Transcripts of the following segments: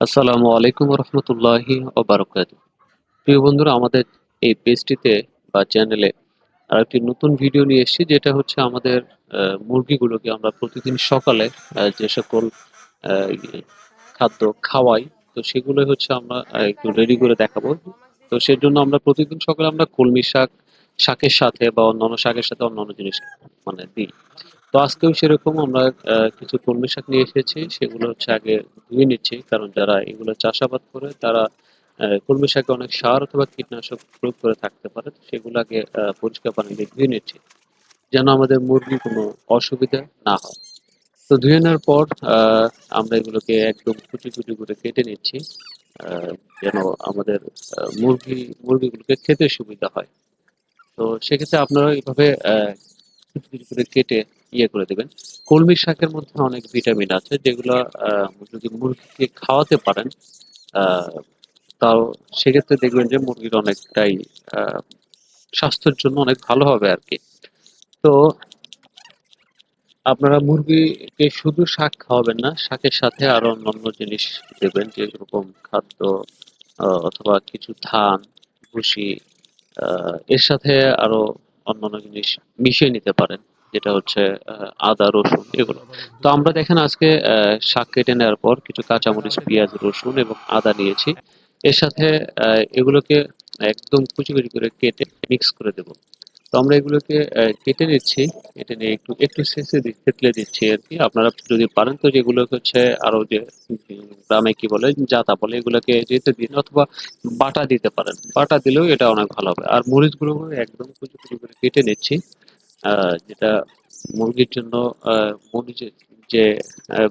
আসসালামু আলাইকুম রহমতুল্লাহি ওবারকাত প্রিয় বন্ধুরা, আমাদের এই পেজটিতে বা চ্যানেলে আর একটি নতুন ভিডিও নিয়ে এসেছি, যেটা হচ্ছে আমাদের মুরগিগুলোকে আমরা প্রতিদিন সকালে যে সকল খাদ্য খাওয়াই, তো সেগুলো হচ্ছে আমরা একটু রেডি করে দেখাবো। তো সেজন্য আমরা প্রতিদিন সকালে আমরা কলমি শাক, শাকের সাথে বা অন্যান্য শাকের সাথে অন্যান্য জিনিস মানে দিই। তো আজকেও সেরকম আমরা কিছু কলমি শাক নিয়ে এসেছি, সেগুলো হচ্ছে আগে ধুয়ে নিচ্ছি, কারণ যারা এগুলো চাষাবাদ করে তারা কলমি শাকে অনেক সার অথবা কীটনাশক প্রয়োগ করে থাকতে পারে সেগুলো আগে পরিষ্কার পানি দিয়ে ধুয়ে নিচ্ছি, যেন আমাদের মুরগি কোনো অসুবিধা না হয়। তো ধুয়ে নেওয়ার পর আমরা এগুলোকে একদম কুচি কুচি করে কেটে নিচ্ছি যেন আমাদের মুরগি, মুরগিগুলোকে খেতে সুবিধা হয়। তো সেক্ষেত্রে আপনারা এইভাবে কুচি কুচি করে কেটে ইয়ে করে দেবেন। কলমি শাকের মধ্যে অনেক ভিটামিন আছে, যেগুলো যদি মুরগিকে খাওয়াতে পারেন তাও সেক্ষেত্রে দেখবেন যে মুরগির অনেকটাই স্বাস্থ্যের জন্য অনেক ভালো হবে আর কি। তো আপনারা মুরগিকে শুধু শাক খাওয়াবেন না, শাকের সাথে আরও অন্যান্য জিনিস দেবেন, যেরকম খাদ্য অথবা কিছু ধান, ভুসি এর সাথে আরও অন্যান্য জিনিস মিশিয়ে নিতে পারেন। যেটা হচ্ছে আদা, রসুন এগুলো। তো আমরা দেখেন আজকে শাক কেটে নেওয়ার পর কিছু কাঁচামরিচ, পেঁয়াজ, রসুন এবং আদা নিয়েছি। এর সাথে এগুলোকে একদম কুচি কুচি করে কেটে মিক্স করে দেব। তো আমরা এগুলোকে কেটে নিচ্ছি। কেটে নিয়ে একটু একটু শেষে থেতলে দিচ্ছি আর কি। আপনারা যদি পারেন তো যেগুলো হচ্ছে আরও যে, গ্রামে কি বলে, জাতা বলে, এগুলোকে যেতে দিন অথবা বাটা দিতে পারেন। বাটা দিলেও এটা অনেক ভালো হবে। আর মরিচগুলো একদম কুচি কুচি করে কেটে নিচ্ছি। যেটা মুরগির জন্য যে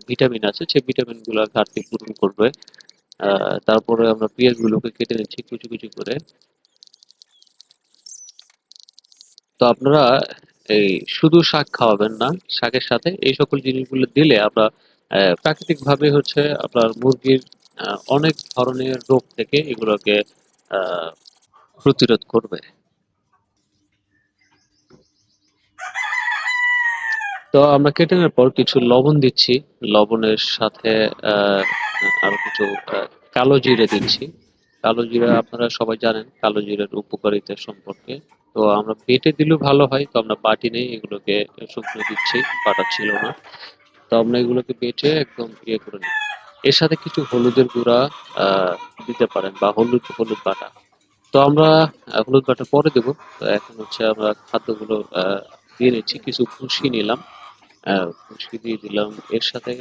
ভিটামিন আছে, সেই ভিটামিনগুলো ঘাটতি পূরণ করবে। তারপরে আমরা পেঁয়াজ গুলোকে কেটে নিচ্ছি কুচি কুচি করে। তো আপনারা এই শুধু শাক খাওয়াবেন না, শাকের সাথে এই সকল জিনিসগুলো দিলে আমরা প্রাকৃতিক ভাবে হচ্ছে আপনার মুরগির অনেক ধরনের রোগ থেকে এগুলোকে প্রতিরোধ করবে। তো আমরা কেটে নেওয়ার পর কিছু লবণ দিচ্ছি। লবণের সাথে আরও কিছু কালো জিরে দিচ্ছি। কালো জিরা আপনারা সবাই জানেন, কালো জিরার উপকারিতা সম্পর্কে। তো আমরা বেটে দিলেও ভালো হয়, তো আমরা বাটি নেই, এগুলোকে শুকনো দিচ্ছি, বাটা ছিল না। তো আমরা এগুলোকে বেটে একদম ইয়ে করে নিই এর সাথে কিছু হলুদের গুঁড়া দিতে পারেন, বা হলুদ হলুদ বাটা। তো আমরা হলুদ বাটা পরে দেবো। তো এখন হচ্ছে আমরা খাদ্যগুলো দিয়ে নিচ্ছি, কিছু ভুষি নিলাম। ভুসি দিয়ে দিলাম। এর সাথে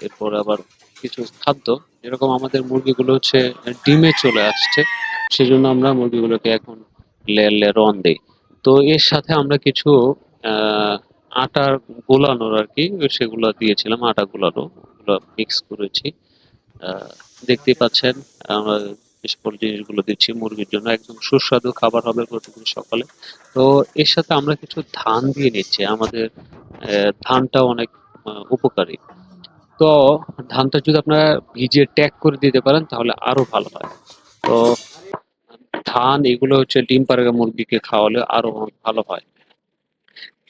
এরপর আবার কিছু খাদ্য। যেরকম আমাদের মুরগিগুলো হচ্ছে ডিমে চলে আসছে সেজন্য আমরা মুরগিগুলোকে এখন লেয়ার রন দিই। তো এর সাথে আমরা কিছু আটার গোলানোর আর কি সেগুলো দিয়েছিলাম আটা গোলানো। ওগুলো মিক্স করেছি। আহ, দেখতেই পাচ্ছেন আমরা সকল জিনিসগুলো দিচ্ছি মুরগির জন্য। একদম সুস্বাদু খাবার হবে প্রতিদিন সকালে। তো এর সাথে আমরা কিছু ধান দিয়ে নিচ্ছি। আমাদের ধানটা অনেক উপকারী। তো ধানটা যদি আপনারা ভিজিয়ে ট্যাগ করে দিতে পারেন, তাহলে আরও ভালো হয়। তো ধান এগুলো হচ্ছে ডিম পাড়া মুরগিকে খাওয়ালে আরও ভালো হয়।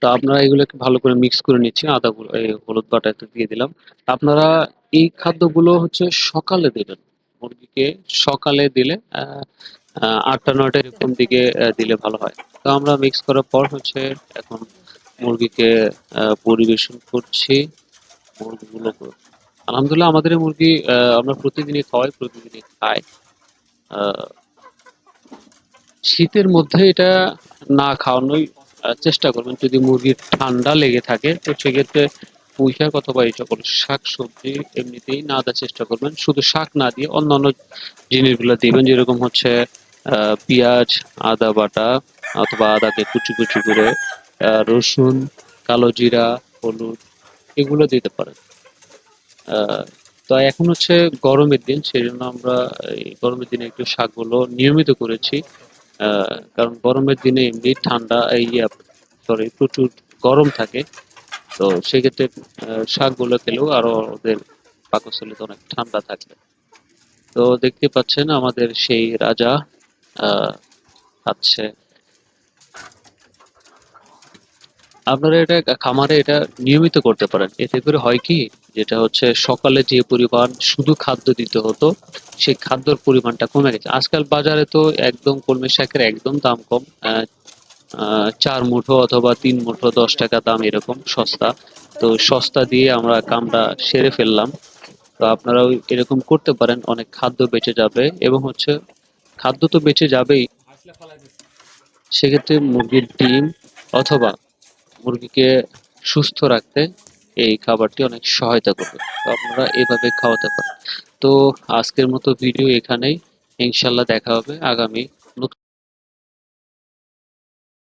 তো আপনারা এগুলোকে ভালো করে মিক্স করে নিচ্ছি, আদা হলুদ বাটা একটু দিয়ে দিলাম। আপনারা এই খাদ্যগুলো হচ্ছে সকালে দেবেন। মুরগিকে সকালে দিলে আটটা নয়টা এরকম দিকে দিলে ভালো হয়। তো আমরা মিক্স করার পর হচ্ছে এখন মুরগিকে পরিবেশন করছি, মুরগিগুলো আলহামদুলিল্লাহ আমাদের মুরগি আমরা প্রতিদিনই খাওয়াই, প্রতিদিনই খাই। শীতের মধ্যে এটা না খাওয়ানোই চেষ্টা করবেন। যদি মুরগির ঠান্ডা লেগে থাকে, তো সেক্ষেত্রে পুঁই শাক অথবা এই সকল শাক সবজি এমনিতেই না দেওয়ার চেষ্টা করবেন। শুধু শাক না দিয়ে অন্যান্য জিনিসগুলো দিবেন, যেরকম হচ্ছে পেঁয়াজ, আদা বাটা অথবা আদাকে কুচি কুচি করে রসুন, কালো জিরা, হলুদ এগুলো দিতে পারেন। তো এখন হচ্ছে গরমের দিন সেই জন্য আমরা এই গরমের দিনে একটু শাকগুলো নিয়মিত করেছি। কারণ গরমের দিনে এমনি ঠান্ডা, এই সরি প্রচুর গরম থাকে। তো সেক্ষেত্রে শাকগুলো খেলেও আরও ওদের পাকস্থলীতে অনেক ঠান্ডা থাকে। তো দেখতে পাচ্ছেন আমাদের সেই রাজা খাচ্ছে আপনারা এটা খামারে এটা নিয়মিত করতে পারেন। এতে করে হয় কি, যেটা হচ্ছে সকালে যে পরিমাণ শুধু খাদ্য দিতে হতো, সেই খাদ্যর পরিমাণটা কমে গেছে। আজকাল বাজারে তো একদম কলমি শাকের একদম দাম কম চার মুঠো অথবা তিন মুঠো দশ টাকা দাম এরকম সস্তা। তো সস্তা দিয়ে আমরা কামটা সেরে ফেললাম। তো আপনারা ওই এরকম করতে পারেন, অনেক খাদ্য বেঁচে যাবে এবং হচ্ছে খাদ্য তো বেঁচে যাবেই। সেক্ষেত্রে মুরগির ডিম অথবা মুরগিকে সুস্থ রাখতে এই খাবারটি অনেক সহায়তা করবে। তো আপনারা এভাবে খাওয়াতে পারেন। তো আজকের মতো ভিডিও এখানেই। ইনশাল্লাহ দেখা হবে আগামী